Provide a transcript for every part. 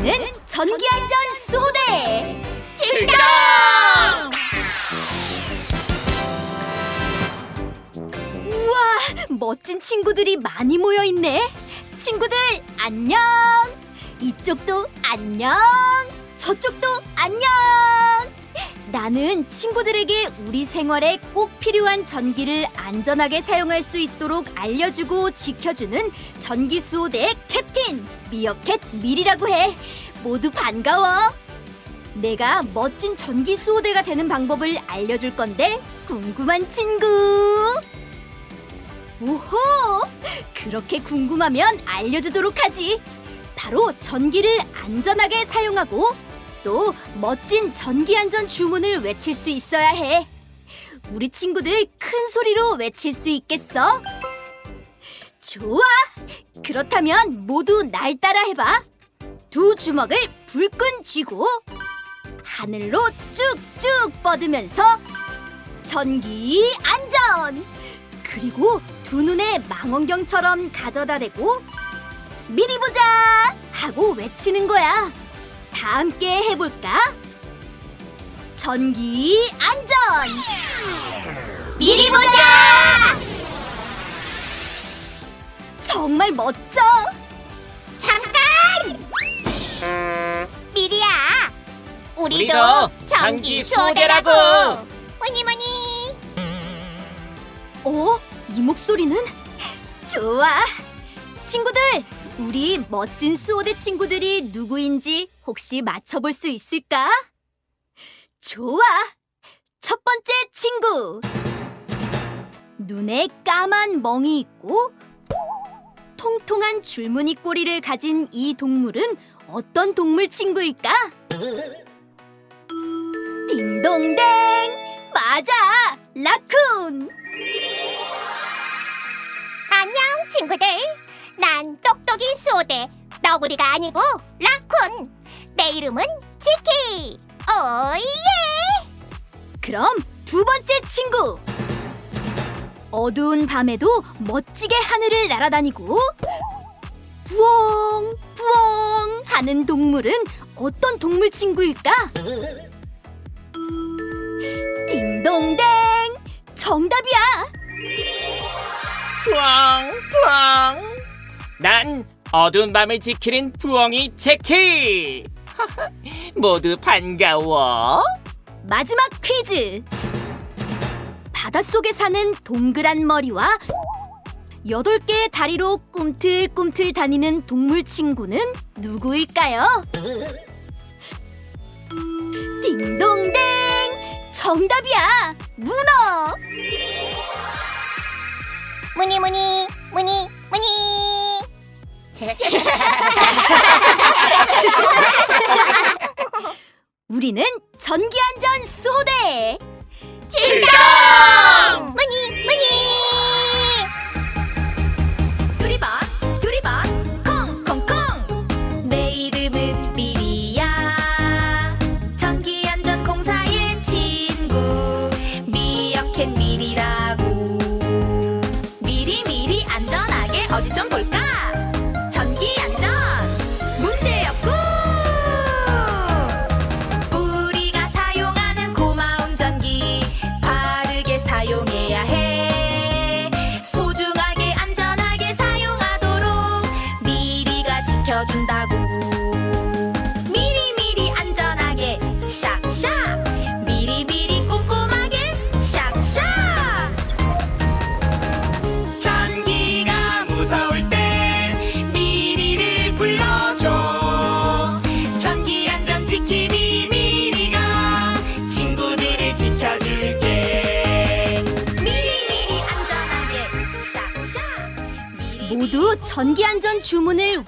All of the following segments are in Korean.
우리는 전기안전 수호대! 출동! 우와 멋진 친구들이 많이 모여 있네. 친구들 안녕! 이쪽도 안녕! 저쪽도 안녕 나는 친구들에게 우리 생활에 꼭 필요한 전기를 안전하게 사용할 수 있도록 알려주고 지켜주는 전기 수호대의 캡틴 미어캣 밀이라고 해 모두 반가워 내가 멋진 전기 수호대가 되는 방법을 알려줄 건데 궁금한 친구 오호! 그렇게 궁금하면 알려주도록 하지. 바로 전기를 안전하게 사용하고 또 멋진 전기 안전 주문을 외칠 수 있어야 해. 우리 친구들 큰 소리로 외칠 수 있겠어? 좋아! 그렇다면 모두 날 따라 해봐. 두 주먹을 불끈 쥐고 하늘로 쭉쭉 뻗으면서 전기 안전! 그리고 두 눈에 망원경처럼 가져다 대고 미리 보자 하고 외치는 거야. 다 함께 해볼까? 전기 안전 미리 보자. 정말 멋져. 잠깐! 미리야, 우리도, 전기! 수호대라고! 뭐니 뭐니! 어? 이 목소리는? 좋아. 친구들, 우리 멋진 수호대 친구들이 누구인지 혹시 맞춰볼 수 있을까? 좋아. 첫 번째 친구. 눈에 까만 멍이 있고 통통한 줄무늬 꼬리를 가진 이 동물은 어떤 동물 친구일까? 딩동댕! 맞아! 라쿤! 안녕, 친구들! 난 똑똑이 수호대, 너구리가 아니고 라쿤! 내 이름은 지키! 오예! 그럼 두 번째 친구. 어두운 밤에도 멋지게 하늘을 날아다니고 부엉 부엉 하는 동물은 어떤 동물 친구일까? 딩동댕 정답이야. 부엉 난 어두운 밤을 지키는 부엉이 체키 모두 반가워 마지막 퀴즈. 바닷속에 사는 동그란 머리와 여덟 개의 다리로 꿈틀꿈틀 다니는 동물 친구는 누구일까요? 딩동댕! 정답이야! 문어! 무니 무니 무니 무니! 우리는 전기안전 수호대! 출동! 무니 무니!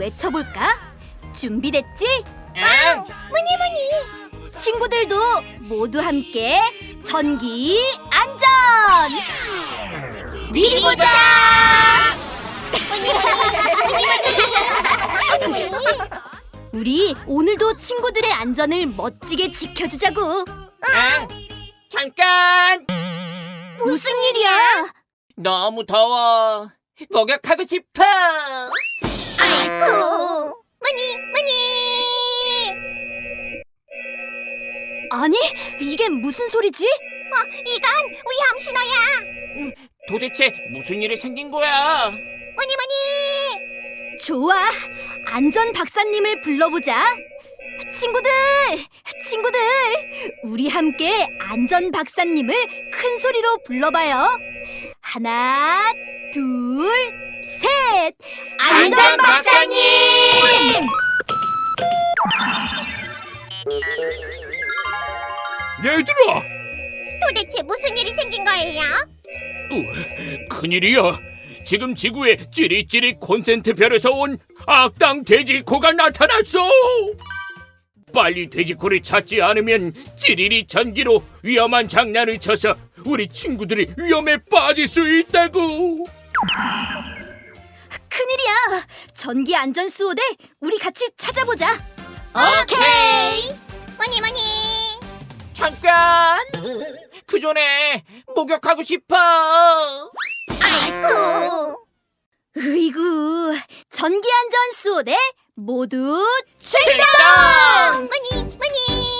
외쳐볼까? 준비됐지? 응 친구들도 모두 함께 전기 안전! 미리 보자! 우리 오늘도 친구들의 안전을 멋지게 지켜주자고. 응. 잠깐 무슨 일이야? 너무 더워 목욕하고 싶어 아이쿠! 무니 무니! 아니, 이게 무슨 소리지? 어, 이건 위험 신호야. 도대체 무슨 일이 생긴 거야? 뭐니 뭐니. 좋아, 안전 박사님을 불러보자. 친구들, 친구들, 우리 함께 안전 박사님을 큰 소리로 불러봐요. 하나, 둘, 셋. 안전 박사님! 얘들아, 도대체 무슨 일이 생긴 거예요? 큰일이야. 지금 지구에 찌릿찌릿 콘센트 별에서 온 악당 돼지코가 나타났어. 빨리 돼지코를 찾지 않으면 찌릿이 전기로 위험한 장난을 쳐서 우리 친구들이 위험에 빠질 수 있다고. 큰일이야. 전기 안전 수호대 우리 같이 찾아보자. 오케이. 뭐니 뭐니. 잠깐! 그 전에 목욕하고 싶어! 아이고. 으이구, 전기 안전 수호대 모두 출동! 뭐니 뭐니.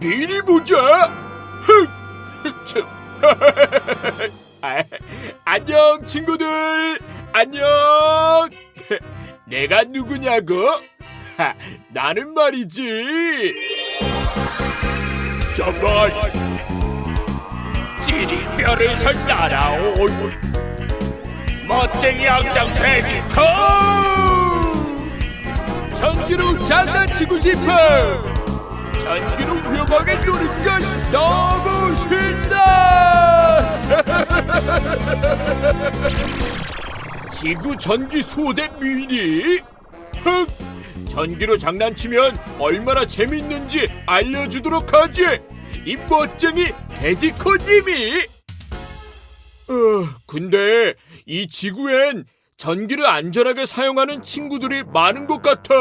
미리 보자. 아, 안녕 친구들. 안녕. 내가 누구냐고? 하, 나는 말이지. 정말 찌릿별에서 날아온 멋쟁이 악당 베비코. 전기로 장난치고 싶어 전기로 위험하게 건 너무 신나 지구 전기 수호대 미니 흑 전기로 장난치면 얼마나 재밌는지 알려주도록 하지! 이 멋쟁이 돼지코님이! 어, 근데 이 지구엔 전기를 안전하게 사용하는 친구들이 많은 것 같아.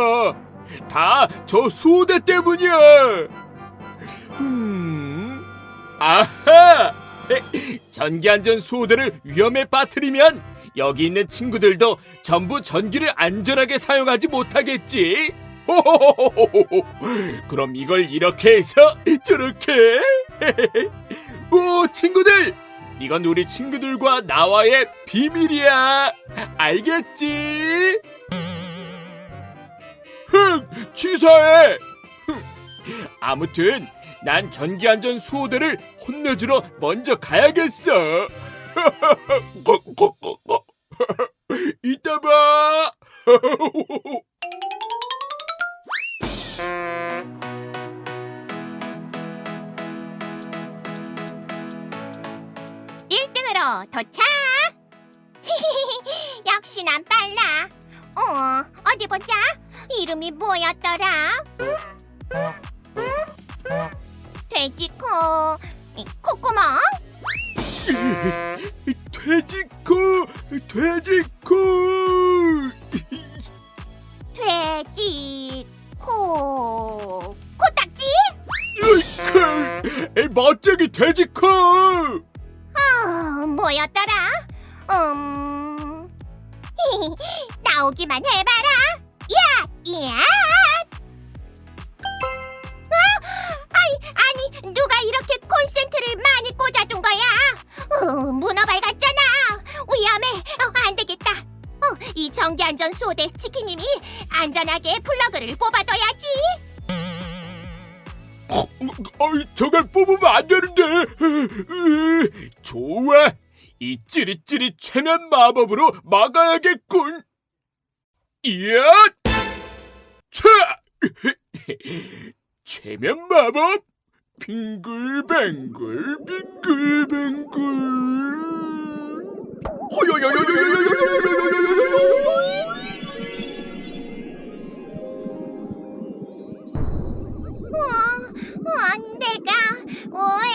다 저 수호대 때문이야. 음, 아하! 전기 안전 수호대를 위험에 빠뜨리면 여기 있는 친구들도 전부 전기를 안전하게 사용하지 못하겠지. 그럼 이걸 이렇게 해서 저렇게. 오, 친구들! 이건 우리 친구들과 나와의 비밀이야. 알겠지? 흥! 취소해! 흥. 아무튼 난 전기안전 수호대를 혼내주러 먼저 가야겠어. 이따 봐. 일등으로 도착! 역시 난 빨라. 어, 어디 보자. 이름이 뭐였더라? 돼지코, 이, 콧구멍, 돼지코, 돼지코. 돼지 코, 코딱지? 으이크, 멋쟁이 돼지코. 어, 뭐였더라? 음, 나오기만 해봐라. 야, 야. 아, 아이, 아니, 누가 이렇게 콘센트를 많이 꽂아둔 거야? 어, 문어발 같잖아. 위험해. 어, 안 되겠다. 어, 이 전기 안전 수호대 치키님이 안전하게 플러그를 뽑아둬야지. 어이, 저걸 뽑으면 안 되는데. 으, 좋아. 이 찌릿찌릿 최면 마법으로 막아야겠군. 이야! 차! 최면 마법? 빙글뱅글 빙글뱅글. 어, 어, 내가 왜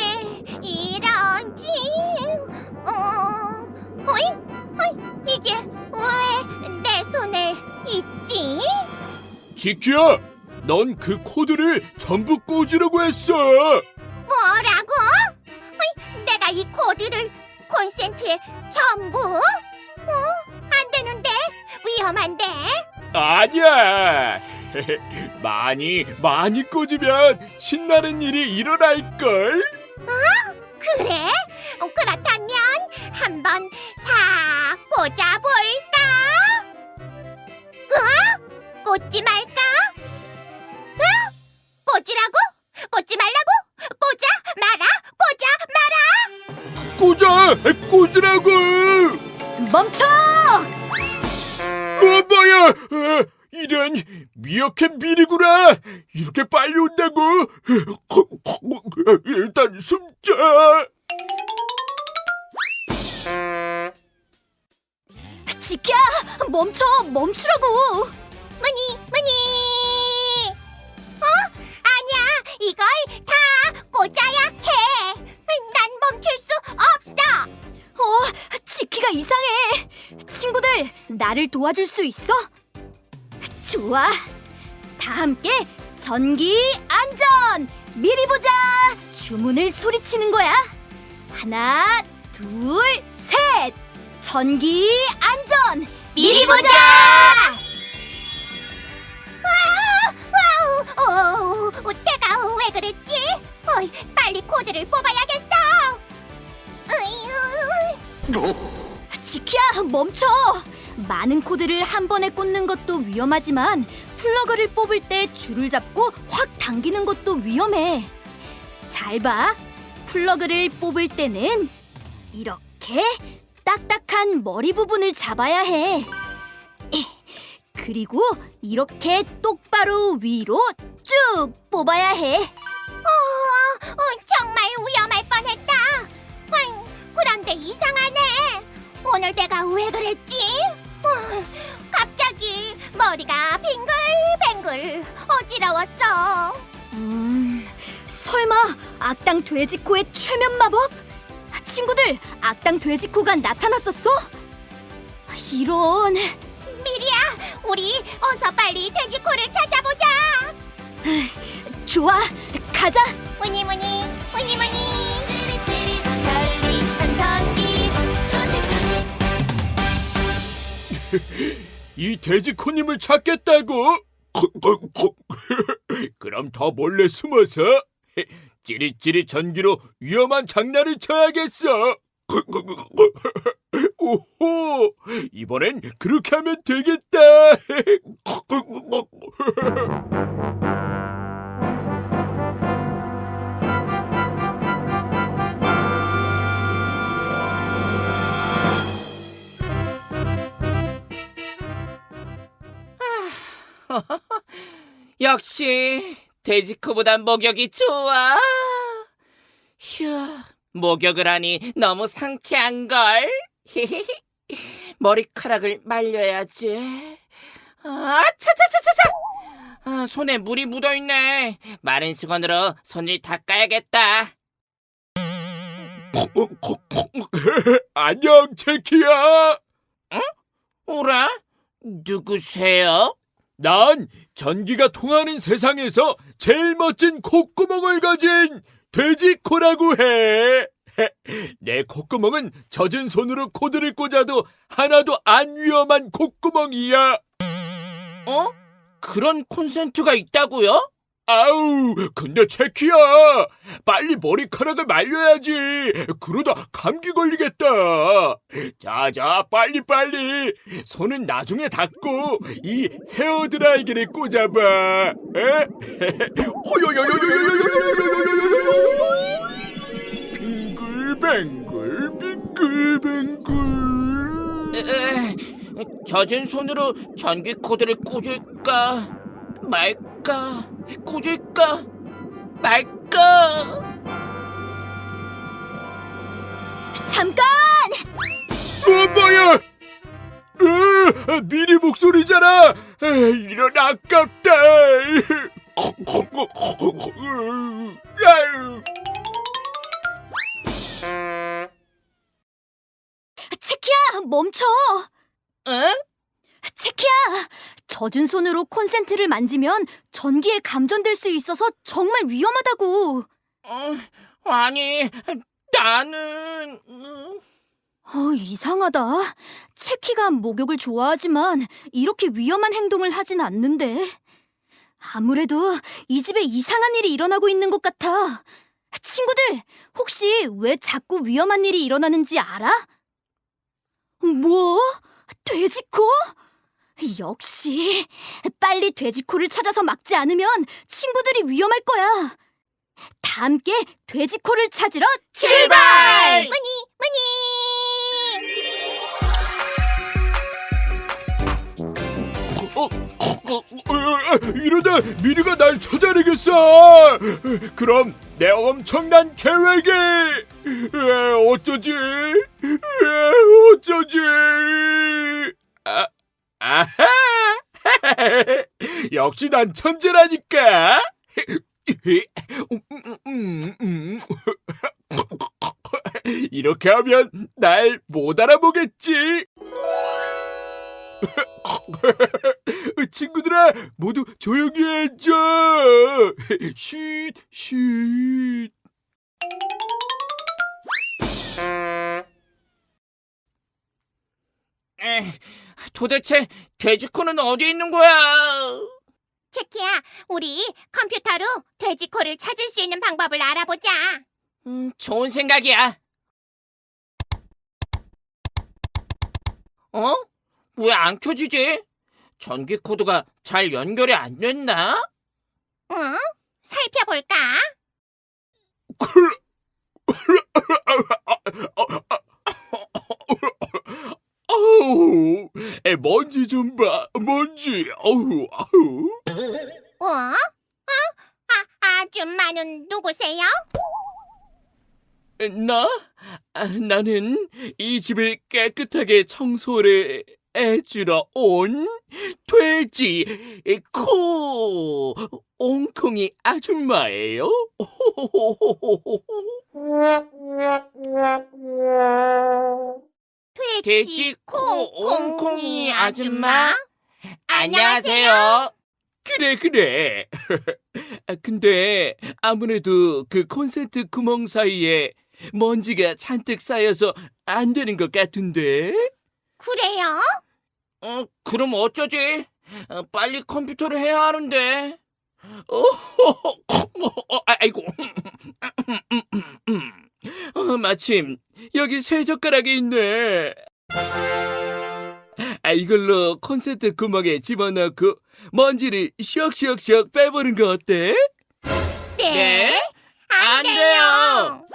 지키야, 넌 그 코드를 전부 꽂으라고 했어. 뭐라고? 어이, 내가 이 코드를 콘센트에 전부? 어, 안 되는데 위험한데 아니야. 많이 많이 꽂으면 신나는 일이 일어날 걸. 어? 그래? 어, 그렇다면 한번 다 꽂아볼까? 꽂지 말까? 응? 꽂으라고? 꽂지 말라고? 꽂아 마라 꽂아 꽂아! 꽂으라고! 멈춰! 어, 뭐야! 아, 이런 미역캔 비리구라 이렇게 빨리 온다고! 일단 숨자! 지켜 멈춰! 멈추라고! 분위기가 이상해. 친구들, 나를 도와줄 수 있어? 좋아. 다 함께 전기 안전 미리 보자. 주문을 소리치는 거야. 하나, 둘, 셋. 전기 안전 미리 보자. 와우, 와우, 오, 내가 왜 그랬지? 빨리 코드를 뽑아야겠어. 으이, 으이. 지키야 멈춰! 많은 코드를 한 번에 꽂는 것도 위험하지만 플러그를 뽑을 때 줄을 잡고 확 당기는 것도 위험해. 잘 봐. 플러그를 뽑을 때는 이렇게 딱딱한 머리 부분을 잡아야 해. 그리고 이렇게 똑바로 위로 쭉 뽑아야 해. 어, 어, 정말 위험할 뻔했다. 헐, 그런데 이상하네. 오늘 내가 왜 그랬지? 어, 갑자기 머리가 빙글뱅글 어지러웠어. 음, 설마 악당 돼지코의 최면 마법? 친구들, 악당 돼지코가 나타났었어? 이런. 미리야, 우리 어서 빨리 돼지코를 찾아보자. 좋아, 가자. 무니 무니 무니 무니. 이 돼지코님을 찾겠다고? 그럼 더 몰래 숨어서 찌릿찌릿 전기로 위험한 장난을 쳐야겠어. 오호! 이번엔 그렇게 하면 되겠다. 역시 돼지코보단 목욕이 좋아. 휴, 목욕을 하니 너무 상쾌한 걸. 머리카락을 말려야지. 아, 차차차차차. 아, 손에 물이 묻어 있네. 마른 수건으로 손을 닦아야겠다. 안녕, 체키야. 응? 오라? 누구세요? 난 전기가 통하는 세상에서 제일 멋진 콧구멍을 가진 돼지코라고 해. 내 콧구멍은 젖은 손으로 코드를 꽂아도 하나도 안 위험한 콧구멍이야. 어? 그런 콘센트가 있다고요? 아우, 근데 체키야! 빨리 머리카락을 말려야지! 그러다 감기 걸리겠다! 자, 자, 빨리빨리! 손은 나중에 닦고, 이 헤어드라이기를 꽂아봐! 에? 빙글뱅글, 빙글뱅글. 에, 에, 젖은 손으로 전기 코드를 꽂을까? 말까 꽂을까 말까 잠깐! 어, 뭐야? 으, 미리 목소리잖아. 에, 이런 아깝다. 아유. 체키야, 멈춰! 응? 체키야! 젖은 손으로 콘센트를 만지면 전기에 감전될 수 있어서 정말 위험하다고. 어, 아니, 나는... 음, 어, 이상하다. 체키가 목욕을 좋아하지만 이렇게 위험한 행동을 하진 않는데. 아무래도 이 집에 이상한 일이 일어나고 있는 것 같아. 친구들, 혹시 왜 자꾸 위험한 일이 일어나는지 알아? 뭐? 돼지코? 역시 빨리 돼지코를 찾아서 막지 않으면 친구들이 위험할 거야. 다 함께 돼지코를 찾으러 출발! 무늬 무늬 어, 어, 어, 이러다 미리가 날 찾아내겠어. 그럼 내 엄청난 계획이 에, 어쩌지? 에, 어쩌지? 아, 아하! 역시 난 천재라니까. 이렇게 하면 날 못 알아보겠지. 친구들아 모두 조용히 해줘 쉿, 쉿. 에, 도대체 돼지코는 어디 있는 거야? 체키야, 우리 컴퓨터로 돼지코를 찾을 수 있는 방법을 알아보자. 음, 좋은 생각이야. 어? 왜 안 켜지지? 전기 코드가 잘 연결이 안 됐나? 응? 살펴볼까? 아우 에, 먼지 좀 봐 먼지 아우 아우 어? 어? 아, 아줌마는 누구세요? 나? 아, 나는 이 집을 깨끗하게 청소를 해주러 온 돼지 코 옹콩이 아줌마예요. 돼지코 옹콩이 아줌마? 안녕하세요. 그래 그래. 아, 근데 아무래도 그 콘센트 구멍 사이에 먼지가 잔뜩 쌓여서 안 되는 것 같은데. 그래요? 어, 그럼 어쩌지? 어, 빨리 컴퓨터를 해야 하는데. 어, 어, 아이고. 어, 마침 여기 새 젓가락이 있네. 아, 이걸로 콘센트 구멍에 집어넣고 먼지를 시역시역시역 빼보는 거 어때? 네? 안안 돼요. 돼요.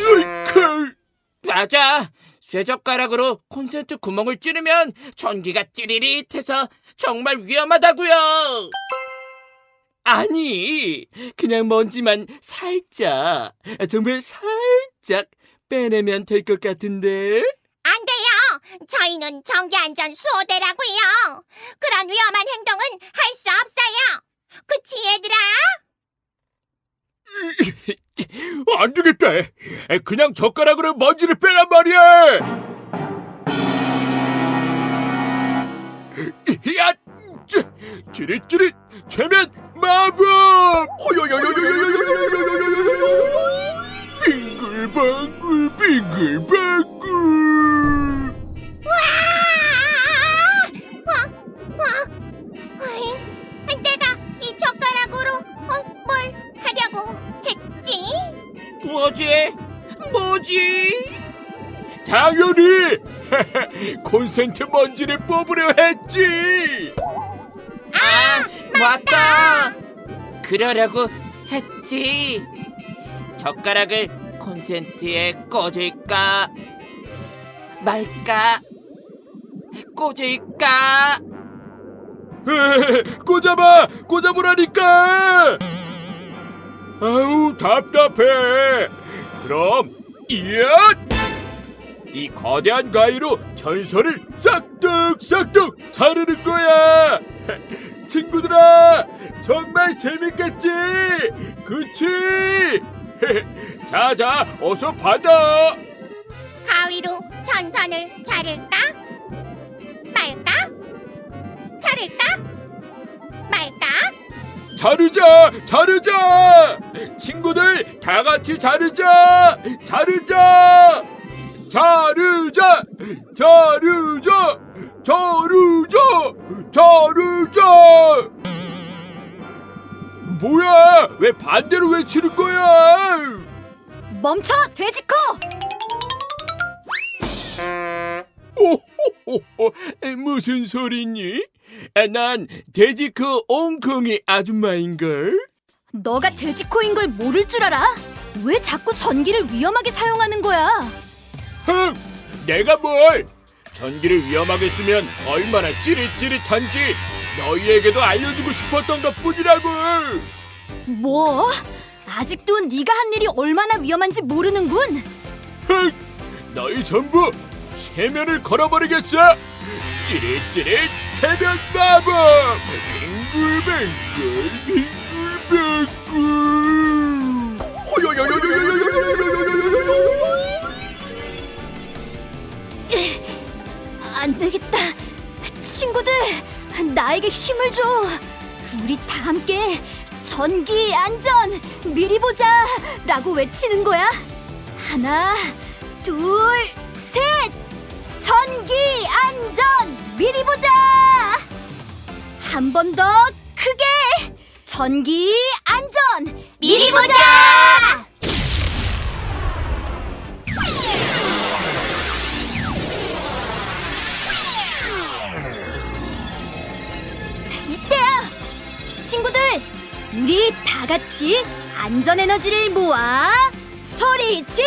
으이크! 맞아. 쇠젓가락으로 콘센트 구멍을 찌르면 전기가 찌릿해서 정말 위험하다고요. 아니, 그냥 먼지만 살짝, 정말 살짝 빼내면 될 것 같은데? 안 돼요. 저희는 정기안전 수호대라고요. 그런 위험한 행동은 할 수 없어요. 그치 얘들아? 안 되겠다. 그냥 젓가락으로 먼지를 빼란 말이야. 야, 찌, 찌릿찌릿, 최면 마법. 빙글방글, 빙글방글. 와! 와! 와! 어이, 내가 이 젓가락으로 어, 뭘 하려고 했지? 뭐지? 뭐지? 당연히 콘센트 먼지를 뽑으려 했지. 아, 맞다. 그러려고 했지. 젓가락을 콘센트에 꽂을까 말까 꽂을까 꽂아봐! 꽂아보라니까! 아우, 답답해! 그럼, 이엇! 이 거대한 가위로 전선을 싹둑싹둑 자르는 거야! 친구들아, 정말 재밌겠지? 그치? 자자, 어서 받아! 가위로 전선을 자를까? 말까? 자를까? 말까? 자르자, 자르자. 친구들 다 같이 자르자, 자르자, 자르자, 자르자, 자르자, 자르자. 뭐야? 왜 반대로 외치는 거야? 멈춰, 돼지코! 오호호호, 무슨 소리니? 아, 난 돼지 그 옹콩이 아줌마인걸. 너가 돼지코인 걸 모를 줄 알아? 왜 자꾸 전기를 위험하게 사용하는 거야? 흥! 내가 뭘? 전기를 위험하게 쓰면 얼마나 찌릿찌릿한지 너희에게도 알려주고 싶었던 것뿐이라고. 뭐? 아직도 네가 한 일이 얼마나 위험한지 모르는군. 흥! 너희 전부 체면을 걸어버리겠어. 찌릿찌릿 체면 마법. 빙글빙글 빙글빙글. 나에게 힘을 줘. 우리 다 함께 전기 안전 미리 보자 라고 외치는 거야. 하나, 둘, 셋. 전기 안전 미리 보자. 한 번 더 크게. 전기 안전 미리 보자! 친구들, 우리 다 같이 안전 에너지를 모아 소리 질러!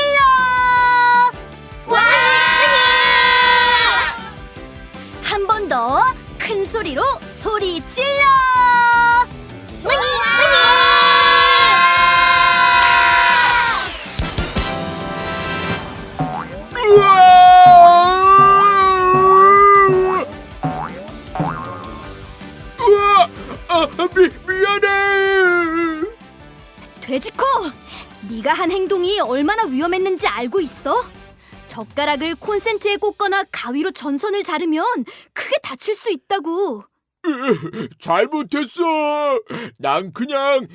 와! 한 번 더 큰 소리로 소리 질러! 행동이 얼마나 위험했는지 알고 있어? 젓가락을 콘센트에 꽂거나 가위로 전선을 자르면 크게 다칠 수 있다고. 잘못했어. 난 그냥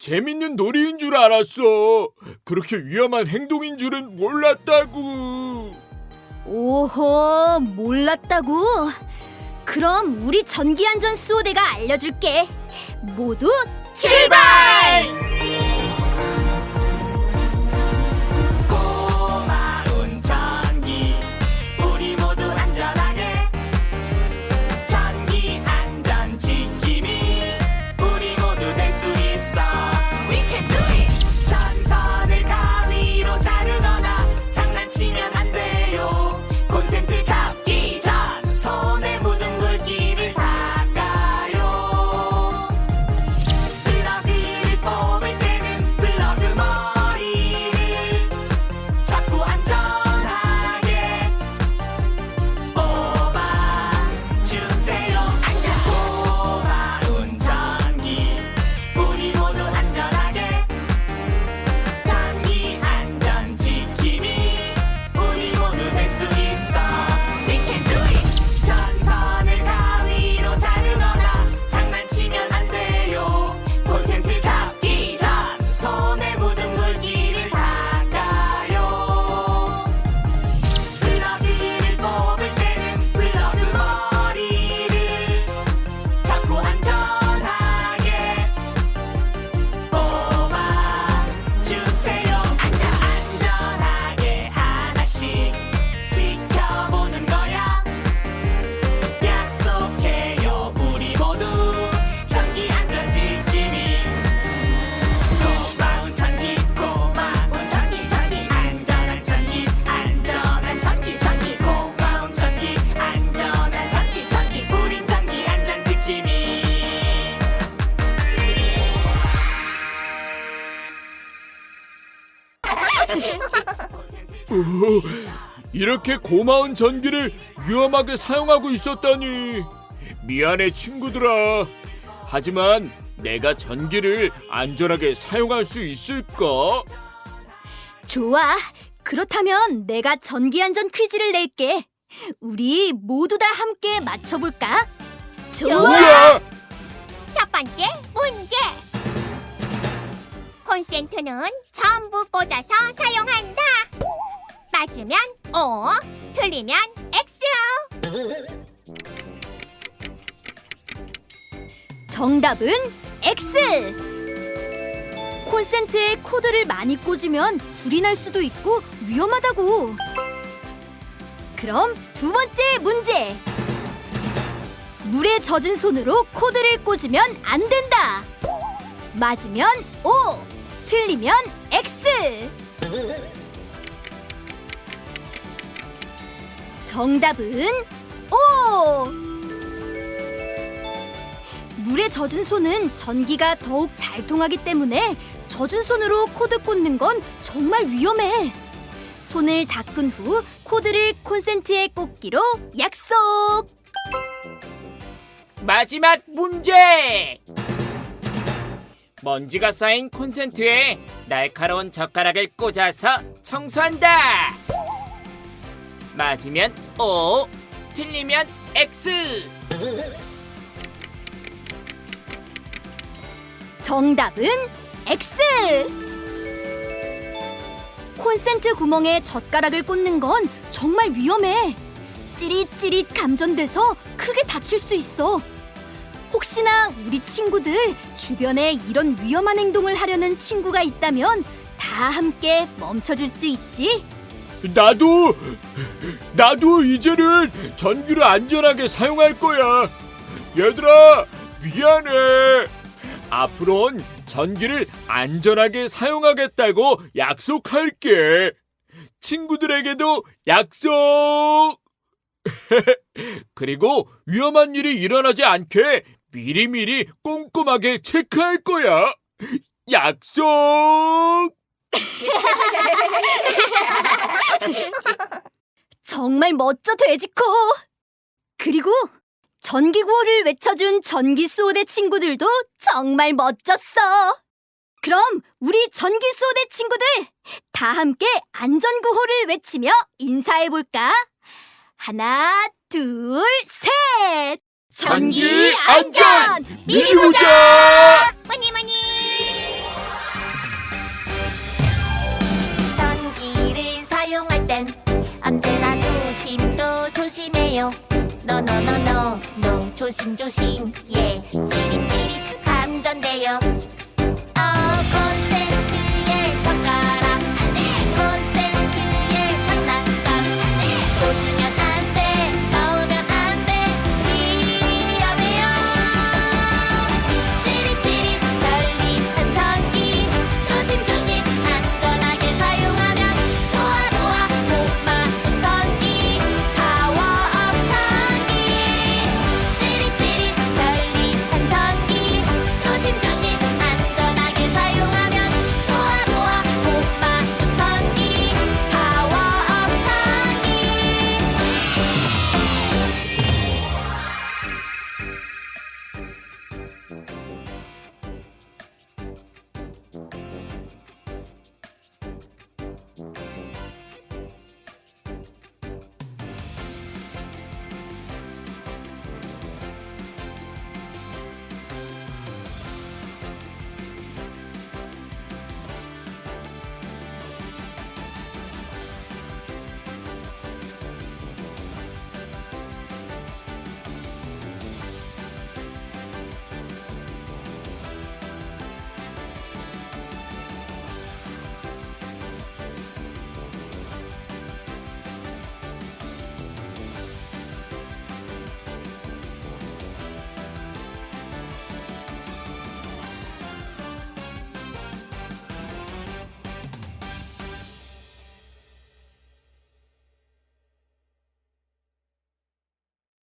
재밌는 놀이인 줄 알았어. 그렇게 위험한 행동인 줄은 몰랐다고. 오호, 몰랐다고? 그럼 우리 전기안전 수호대가 알려줄게. 모두 출발! 이렇게 고마운 전기를 위험하게 사용하고 있었다니. 미안해 친구들아. 하지만 내가 전기를 안전하게 사용할 수 있을까? 좋아. 그렇다면 내가 전기 안전 퀴즈를 낼게. 우리 모두 다 함께 맞춰볼까? 좋아. 첫 번째 문제. 콘센트는 전부 꽂아서 사용한다. 맞으면 O, 틀리면 X. 정답은 X. 콘센트에 코드를 많이 꽂으면 불이 날 수도 있고 위험하다고. 그럼 두 번째 문제. 물에 젖은 손으로 코드를 꽂으면 안 된다. 맞으면 O, 틀리면 X. 정답은 O. 물에 젖은 손은 전기가 더욱 잘 통하기 때문에 젖은 손으로 코드 꽂는 건 정말 위험해. 손을 닦은 후 코드를 콘센트에 꽂기로 약속. 마지막 문제. 먼지가 쌓인 콘센트에 날카로운 젓가락을 꽂아서 청소한다. 맞으면 O, 틀리면 X. 정답은 X. 콘센트 구멍에 젓가락을 꽂는 건 정말 위험해. 찌릿찌릿 감전돼서 크게 다칠 수 있어. 혹시나 우리 친구들 주변에 이런 위험한 행동을 하려는 친구가 있다면 다 함께 멈춰줄 수 있지? 나도 나도 이제는 전기를 안전하게 사용할 거야. 얘들아 미안해. 앞으론 전기를 안전하게 사용하겠다고 약속할게. 친구들에게도 약속. 그리고 위험한 일이 일어나지 않게 미리미리 꼼꼼하게 체크할 거야. 약속. 정말 멋져 돼지코. 그리고 전기 구호를 외쳐준 전기 수호대 친구들도 정말 멋졌어. 그럼 우리 전기 수호대 친구들 다 함께 안전 구호를 외치며 인사해 볼까? 하나, 둘, 셋. 전기 안전 미리 보자. 뭐니 뭐니. 노노노노 노 조심 조심. 예. 찌릿찌릿 감전돼요.